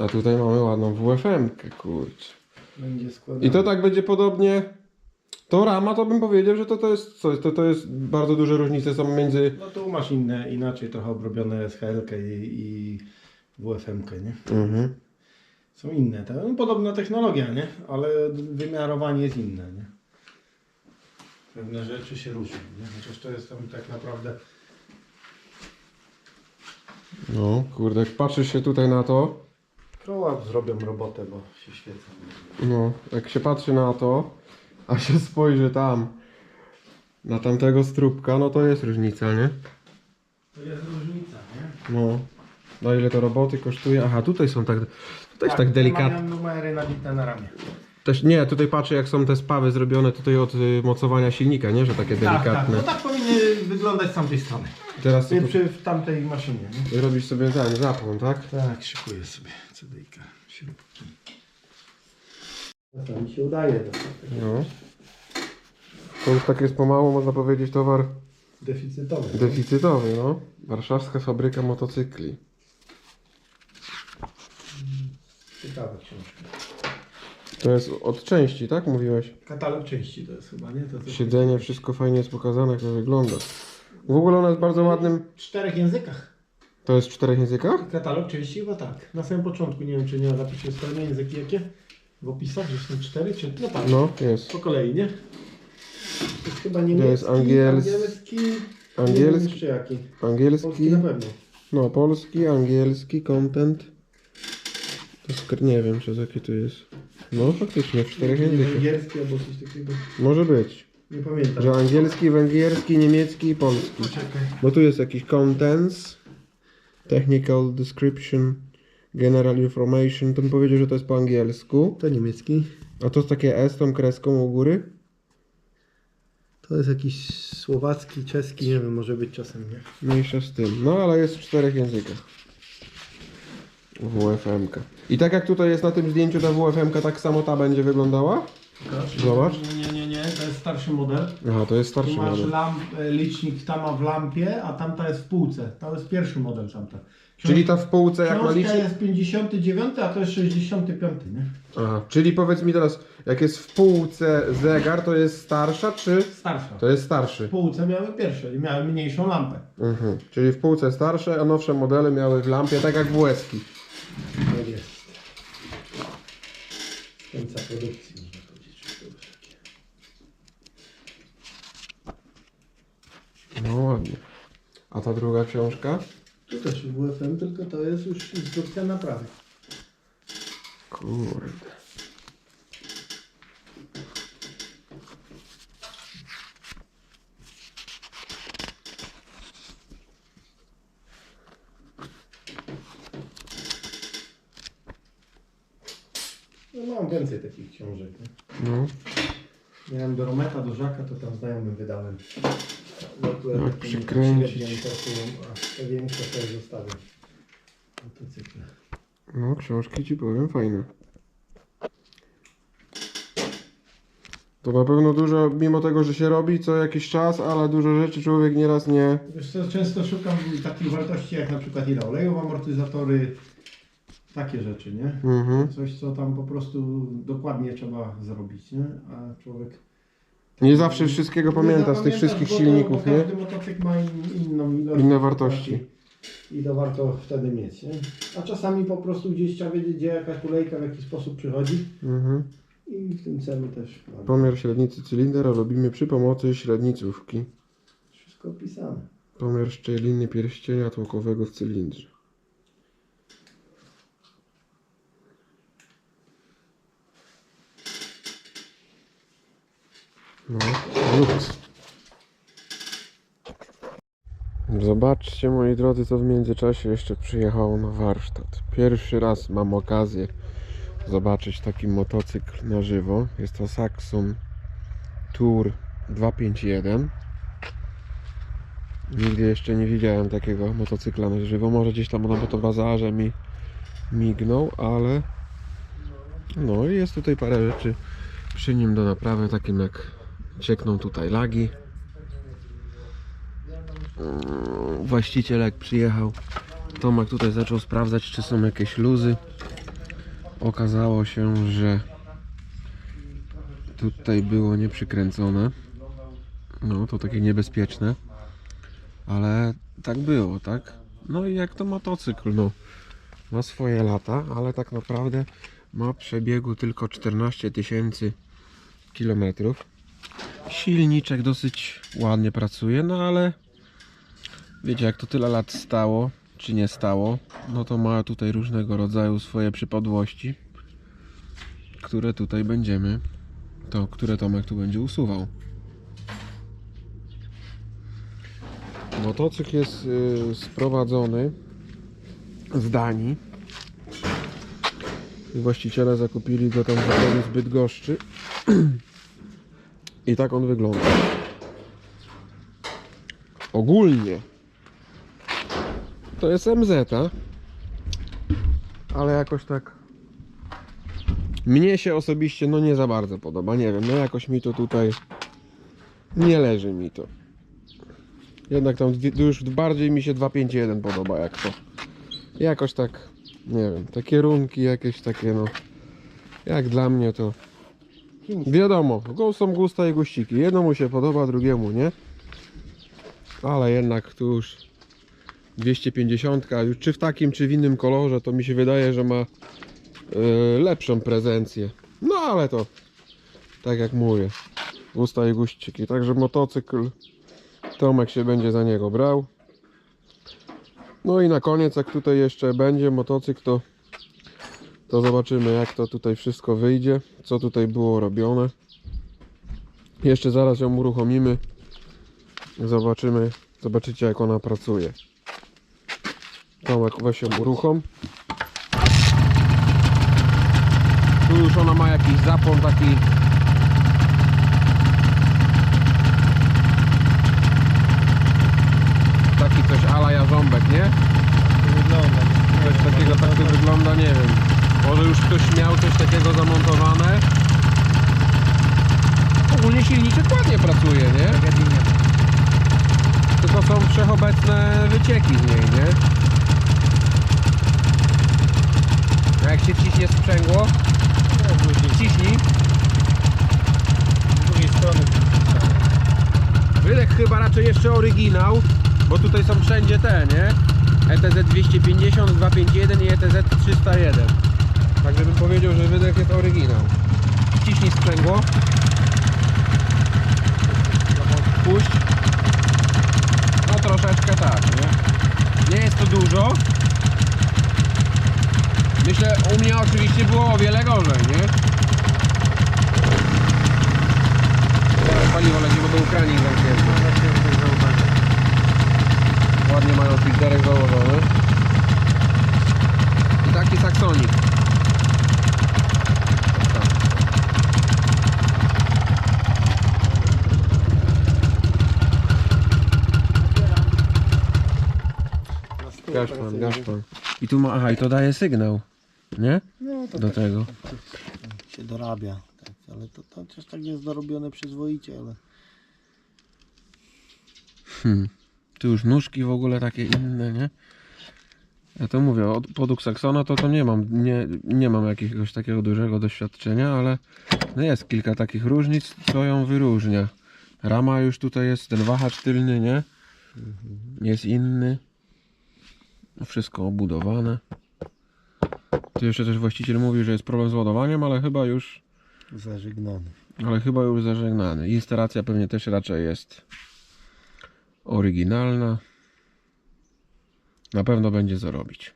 A tutaj mamy ładną WFM-kę, kurczę. Będzie składane. I to tak będzie podobnie. To rama to bym powiedział, że to, to jest coś, to, to jest bardzo duże różnice są między. No tu masz inne, inaczej trochę obrobione SHL i, i WFM, nie? Mhm. Są inne. To, no, podobna technologia, nie? Ale wymiarowanie jest inne, nie? Pewne rzeczy się różnią, nie? Chociaż to jest tam tak naprawdę... No, kurde, jak patrzysz się tutaj na to, Koła zrobią robotę, bo się świecą. no, jak się patrzy na to, a się spojrzy tam, na tamtego strubka, no to jest różnica, nie? To jest różnica, nie? No. No ile to roboty kosztuje? Aha, tutaj są tak, tutaj jest tak te delikatnie. Mają numery nabite na ramię. Też nie, tutaj patrzę jak są te spawy zrobione tutaj od y, mocowania silnika, nie? Że takie Tak, tak. delikatne. No tak powinny wyglądać z tamtej strony. Teraz ty Przy, w tamtej maszynie, nie? robisz sobie ten zapłon, tak? Tak, szykuję sobie CDIK, śrubki. To mi się udaje to. No. To już tak jest pomału, można powiedzieć, towar Deficytowy. deficytowy, no. Warszawska fabryka motocykli. Ciekawa książka. To jest od części, tak? Mówiłeś? Katalog części to jest chyba, nie? To coś Siedzenie, wszystko fajnie jest pokazane, jak to wygląda. W ogóle ona jest bardzo ładnym... w czterech językach. To jest w czterech językach? Katalog części chyba tak. Na samym początku, nie wiem czy nie napiszę strony języki jakie. W opisach, że są cztery, czy... No tak. No, jest. Po kolei, nie? To jest chyba niemiecki, jest angiels- angielski, nie wiem Angielski, jaki. Polski angielski, na pewno. no polski, angielski, content. To skr... nie wiem, czy jaki to jest. No faktycznie, w czterech językach. Węgierski albo coś takiego. Może być. Nie pamiętam. Że angielski, węgierski, niemiecki i polski. Poczekaj. Bo tu jest jakiś contents, technical description, general information. To bym powiedział, że to jest po angielsku. To niemiecki. A to jest takie S tą kreską u góry. To jest jakiś słowacki, czeski, nie wiem, może być czasem, nie? Mniejsza z tym. No ale jest w czterech językach. WFM-ka. I tak jak tutaj jest na tym zdjęciu ta WFM-ka, tak samo ta będzie wyglądała? Zobacz. Nie, nie, nie, nie, to jest starszy model. Aha, to jest Tu starszy masz model. lamp, e, licznik, ta ma w lampie, a tamta jest w półce. To jest pierwszy model tamta. Książ- Czyli ta w półce jak ma Książka licznik... jest 59, a to jest 65, nie? Aha, czyli powiedz mi teraz, jak jest w półce zegar, to jest starsza, czy... Starsza. To jest W starszy. półce miały pierwsze i miały mniejszą lampę. Mhm. Czyli w półce starsze, a nowsze modele miały w lampie, tak jak WS-ki. Tak jest. Końca produkcji można powiedzieć. że to takie. No ładnie. A ta druga książka? Tu też WFM, tylko to jest już instrukcja naprawy. Kurde. No mam więcej takich książek. Nie? No. Miałem do Rometa, do Żaka, to tam znajomym wydałem. No, Jak przykręcić. a te większe sobie zostawiam. Motocykle. No, książki ci powiem fajne. To na pewno dużo, mimo tego, że się robi co jakiś czas, ale dużo rzeczy człowiek nieraz nie... Wiesz co, często szukam takich wartości jak na przykład ile olejów, amortyzatory, takie rzeczy, nie? Mhm. Coś, co tam po prostu dokładnie trzeba zrobić, nie? A człowiek... Nie zawsze wszystkiego pamięta z tych wszystkich bo to- silników, bo nie? Każdy motocykl ma in, inną ilość. Inne wartości. I to warto wtedy mieć, nie? A czasami po prostu gdzieś trzeba wiedzieć, gdzie jakaś tulejka w jaki sposób przychodzi. Mhm. I w tym celu też mamy Pomiar średnicy cylindra robimy przy pomocy średnicówki. wszystko opisane. Pomiar szczeliny pierścienia tłokowego w cylindrze. No, luks. Zobaczcie moi drodzy, co w międzyczasie jeszcze przyjechało na warsztat. Pierwszy raz mam okazję zobaczyć taki motocykl na żywo. Jest to Saxon Tour 251. Nigdy jeszcze nie widziałem takiego motocykla na żywo. Może gdzieś tam na motobazarze mi mignął, ale no i jest tutaj parę rzeczy przy nim do naprawy, takim jak ciekną tutaj lagi. Właściciel jak przyjechał, Tomek tutaj zaczął sprawdzać, czy są jakieś luzy. okazało się, że tutaj było nieprzykręcone. No, to takie niebezpieczne. Ale tak było, tak? No i jak to motocykl, no. Ma swoje lata, ale tak naprawdę ma przebiegu tylko 14 tysięcy kilometrów. Silniczek dosyć ładnie pracuje, no ale wiecie, jak to tyle lat stało, czy nie stało, no to ma tutaj różnego rodzaju swoje przypadłości, które tutaj będziemy, to które Tomek tu będzie usuwał. Motocykl jest y, sprowadzony z Danii. Właściciele zakupili go tam w zbyt goszczy. I tak on wygląda. Ogólnie to jest MZ, ale jakoś tak mnie się osobiście no nie za bardzo podoba. Nie wiem, no jakoś mi to tutaj nie leży mi to. Jednak tam już bardziej mi się 251 podoba jak to. Jakoś tak, nie wiem, te kierunki jakieś takie no. Jak dla mnie to Wiadomo, go- są gusta i guściki. Jednemu się podoba, drugiemu nie. Ale jednak tu już 250, już czy w takim, czy w innym kolorze, to mi się wydaje, że ma e, lepszą prezencję. No ale to, tak jak mówię, gusta i guściki. Także motocykl, Tomek się będzie za niego brał. No i na koniec, jak tutaj jeszcze będzie motocykl, to to zobaczymy jak to tutaj wszystko wyjdzie, co tutaj było robione. Jeszcze zaraz ją uruchomimy. Zobaczymy, zobaczycie jak ona pracuje. Tomek weź ją uruchom. Tu już ona ma jakiś zapłon taki taki coś ala jarząbek, nie? To wygląda. Coś takiego tak to wygląda, nie wiem. Może już ktoś miał coś takiego zamontowane. Ogólnie silniczek ładnie pracuje, nie? Tylko są wszechobecne wycieki z niej, nie? A jak się ciśnie sprzęgło, ciśnij. z drugiej strony Wydech chyba raczej jeszcze oryginał, bo tutaj są wszędzie te, nie? ETZ 250, 251 i ETZ 301. Także bym powiedział, że wydech jest oryginał. Ciśnij sprzęgło. Puść. No troszeczkę tak, nie? Nie jest to dużo. Myślę, u mnie oczywiście było o wiele gorzej, nie? Teraz Paliwo leci, bo kranik zamknięty. Ładnie mają filterek założony. I taki saksonik. Gasz pan, gasz pan. I tu ma, aha, i to daje sygnał, nie? No to Do tak tego. się dorabia. Tak, ale to, to też tak jest dorobione przyzwoicie, ale Hmm. Tu już nóżki w ogóle takie inne, nie? Ja to mówię, od podług Saxona to to nie mam, nie, nie mam jakiegoś takiego dużego doświadczenia, ale no jest kilka takich różnic, co ją wyróżnia. Rama już tutaj jest, ten wahacz tylny, nie? Jest inny. Wszystko obudowane. Tu jeszcze też właściciel mówi, że jest problem z ładowaniem, ale chyba już, zażegnany. ale chyba już zażegnany. Instalacja pewnie też raczej jest oryginalna. Na pewno będzie co robić.